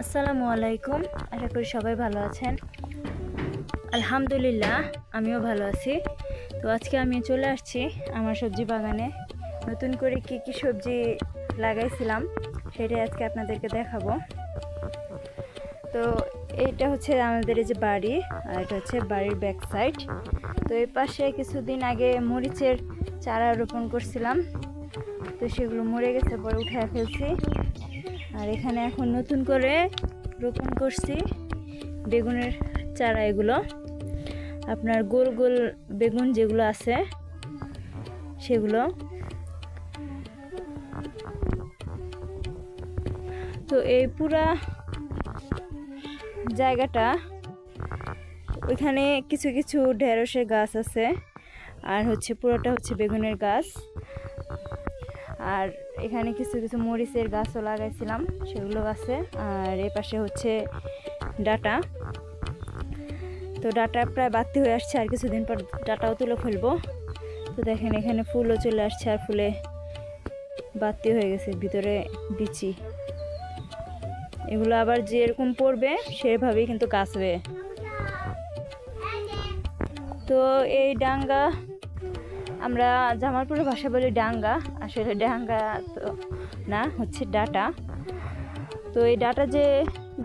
আসসালামু আলাইকুম। আশা করি সবাই ভালো আছেন। আলহামদুলিল্লাহ, আমিও ভালো আছি। তো আজকে আমি চলে আসছি আমার সবজি বাগানে। নতুন করে কি কি সবজি লাগাইছিলাম, সেটাই আজকে আপনাদেরকে দেখাবো। তো এটা হচ্ছে আমাদের এই যে বাড়ি, আর এটা হচ্ছে বাড়ির ব্যাক সাইড তো এই পাশে কিছুদিন আগে মরিচের চারা রোপণ করছিলাম। তো সেগুলো মরে গেছে, পরে উঠে ফেলছি। আর এখানে এখন নতুন করে রোপণ করছি বেগুনের চারা এগুলো। আপনার গোল গোল বেগুন যেগুলো আছে, সেগুলো। তো এই পুরা জায়গাটা, ওইখানে কিছু কিছু ঢেঁড়সের গাছ আছে, আর হচ্ছে পুরোটা হচ্ছে বেগুনের গাছ। আর এখানে কিছু কিছু মরিচের গাছও লাগাইছিলাম, সেগুলো আছে। আর এ পাশে হচ্ছে ডাটা। তো ডাটা প্রায় বাড়তি হয়ে আসছে, আর কিছুদিন পর ডাটাও তুলে ফেলব। তো দেখেন, এখানে ফুলও চলে আসছে, আর ফুলে বাড়তি হয়ে গেছে, ভিতরে বিচি। এগুলো আবার যেরকম পড়বে, সেভাবেই কিন্তু গাছ হবে তো এই ডাঙ্গা আমরা জামালপুরের ভাষা বলি ডাঙ্গা, আসলে ডাঙ্গা তো না, হচ্ছে ডাটা। তো এই ডাটা যে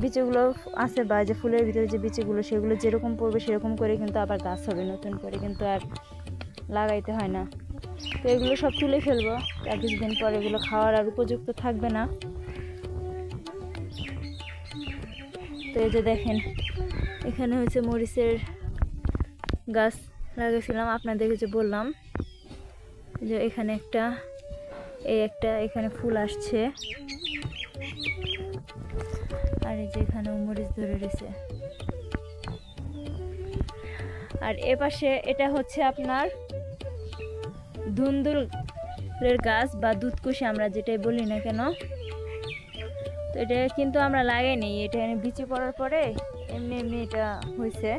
বিচিগুলো আছে বা যে ফুলের ভিতরে যে বিচিগুলো সেগুলো যেরকম পড়বে সেরকম করে কিন্তু আবার গাছ হবে, নতুন করে কিন্তু আর লাগাইতে হয় না। তো এগুলো সব তুলে ফেলব আর কিছুদিন পর এগুলো খাওয়ার আর উপযুক্ত থাকবে না। তো এই যে দেখেন, এখানে হচ্ছে মরিচের গাছ লাগিয়েছিলাম আপনাদেরকে যে বললাম। যে এখানে একটা, এই একটা এখানে ফুল আসছে। আর এই যে এখানে মরিচ ধরে রয়েছে। আর এ পাশে এটা হচ্ছে আপনার ধুন্দুলের গাছ বা দুধকুশি আমরা যেটাই বলি না কেন। তো এটা কিন্তু আমরা লাগাইনি, এটা বিচি পড়ার পরে এমনি এমনি এটা হয়েছে।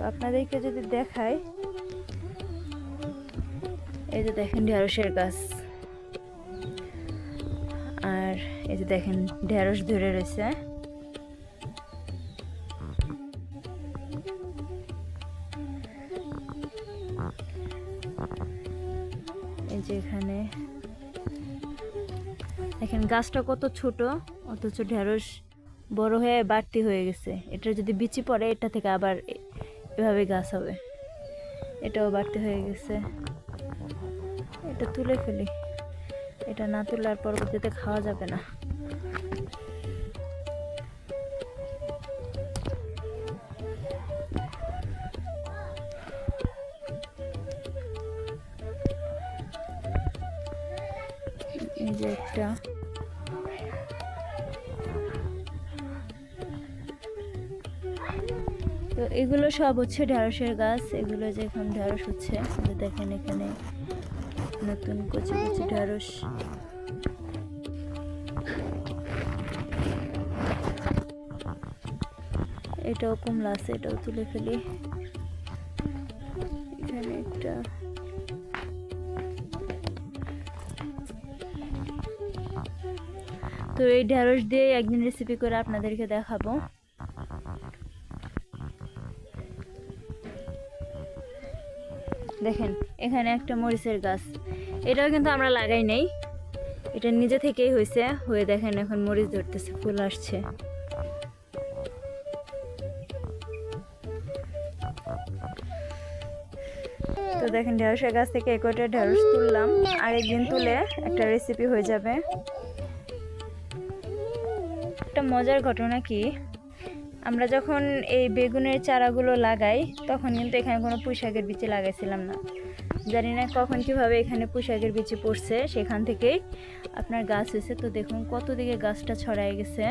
তো আপনাদেরকে যদি দেখাই, এই যে দেখেন ঢেঁড়সের গাছ। আর এই যে দেখেন ঢেঁড়স ধরে রয়েছে। এই যে এখানে দেখেন গাছটা কত ছোট, অথচ ঢেঁড়স বড় হয়ে বাড়তি হয়ে গেছে। এটা যদি বিচি পড়ে, এটা থেকে আবার এভাবে গাছ হবে? এটাও বাড়তি হয়ে গেছে। এটা তুলে ফেলি। এটা না তুলার পরবর্তীতে খাওয়া যাবে না। এই যে একটা তো এগুলো সব হচ্ছে ঢেঁড়সের গাছ। এগুলো যে এখন ঢেঁড়স হচ্ছে দেখেন এখানে। নতুন কচি কচি ঢেঁড়স। এটাও কমলা আছে, এটাও তুলে ফেলি। এখানে একটা তো এই ঢেঁড়স দিয়ে একদিন রেসিপি করে আপনাদেরকে দেখাবো। দেখেন, এখানে একটা মরিচের গাছ। এটাও কিন্তু আমরা লাগাই নাই। এটা নিজে থেকেই হয়েছে। হয়ে দেখেন এখন মরিচ ধরতেছে, ফুল আসছে। তো দেখেন, ঢেঁড়সের গাছ থেকে একটা ঢেঁড়স তুললাম। আরেকদিন তুলে একটা রেসিপি হয়ে যাবে। একটা মজার ঘটনা কি? আমরা যখন এই বেগুনের চারাগুলো লাগাই, তখন কিন্তু এখানে কোনো পুঁইশাকের বিচি লাগাইছিলাম না। জানি না কখন কীভাবে এখানে পুঁইশাকের বিচি পড়ছে, সেখান থেকেই আপনার গাছ হয়েছে। তো দেখুন কত দিকে গাছটা ছড়ায় গেছে।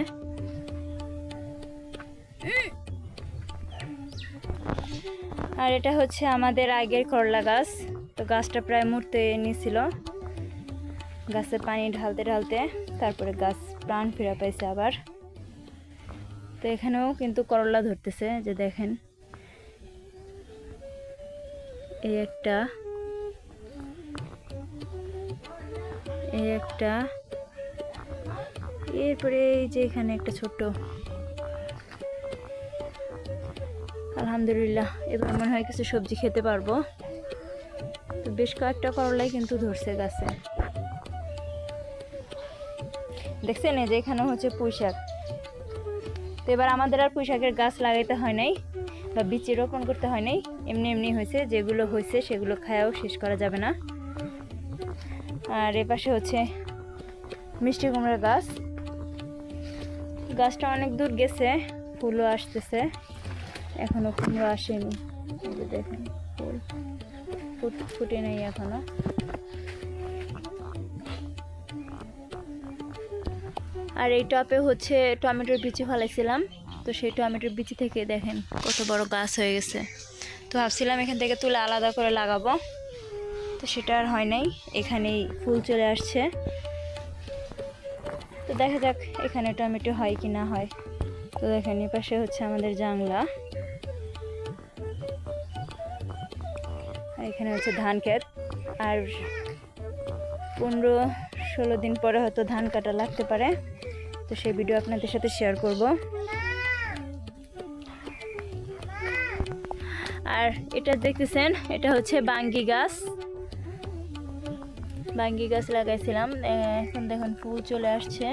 আর এটা হচ্ছে আমাদের আগের করলা গাছ। তো গাছটা প্রায় মরতে নিয়েছিল গাছে পানি ঢালতে ঢালতে তারপরে গাছ প্রাণ ফিরে পাইছে আবার। তো এখানেও কিন্তু করলা ধরতেছে, যে দেখেন। এই একটা এই একটা, এরপরে এই যে এখানে একটা ছোট্ট। আলহামদুলিল্লাহ, এবার মনে হয় কিছু সবজি খেতে পারব। তো বেশ কয়েকটা করলাই কিন্তু ধরছে গাছে। দেখছেন এই যে এখানে হচ্ছে পুঁই শাক তো এবার আমাদের আর পুঁই শাকের গাছ লাগাইতে হয় নাই, বা বীজ রোপণ করতে হয় নাই, এমনি এমনি হয়েছে, যেগুলো হয়েছে সেগুলো খায়াও শেষ করা যাবে না। আর এ পাশে হচ্ছে মিষ্টি কুমড়ার গাছ। গাছটা অনেক দূর গেছে, ফুলও আসতেছে, এখনও কুমড়ো আসেনি। দেখেন, ফুল ফুট- ফুটে নেই এখনও। আর এই টপে হচ্ছে টমেটোর বিচি ফলাইছিলাম। তো সেই টমেটোর বিচি থেকে দেখেন কত বড় গাছ হয়ে গেছে। তো ভাবছিলাম এখান থেকে তুলে আলাদা করে লাগাবো। তো সেটা আর হয় নাই, এখানেই ফুল চলে আসছে। তো দেখা যাক এখানে টমেটো হয় কি না হয়। তো দেখেন পাশে হচ্ছে আমাদের জাংলা। এখানে হচ্ছে ধান ক্ষেত। আর পনেরো ষোলো দিন পরে হয়তো ধান কাটা লাগতে পারে। তো সেই ভিডিও আপনাদের সাথে শেয়ার করব। আর এটা দেখতেছেন, এটা হচ্ছে বাঙ্গি গাছ। বাঙ্গি গাছ লাগাইছিলাম এখন দেখুন ফুল চলে আসছে।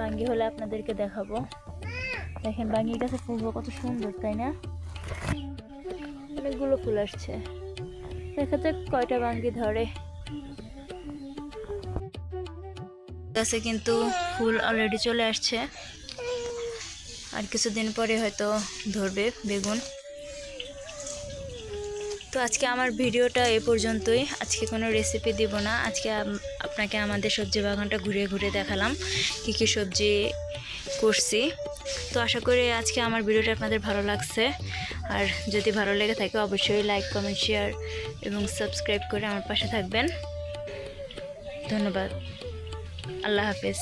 বাঙ্গি হলে আপনাদেরকে দেখাবো। দেখেন বাঙ্গি গাছে ফুলগুলো কত সুন্দর, তাই না? অনেকগুলো ফুল আসছে। দেখা যাক কয়টা বাঙ্গি ধরে। গাছে কিন্তু ফুল অলরেডি চলে আসছে। আর কিছুদিন পরে হয়তো ধরবে বেগুন। তো আজকে আমার ভিডিওটা এ পর্যন্তই। আজকে কোনো রেসিপি দিব না। আজকে আপনাকে আমাদের সবজি বাগানটা ঘুরে ঘুরে দেখালাম, কী কী সবজি করছি। তো আশা করি আজকে আমার ভিডিওটা আপনাদের ভালো লাগছে। আর যদি ভালো লেগে থাকে অবশ্যই লাইক কমেন্ট শেয়ার এবং সাবস্ক্রাইব করে আমার পাশে থাকবেন। ধন্যবাদ। আল্লাহ হাফেজ।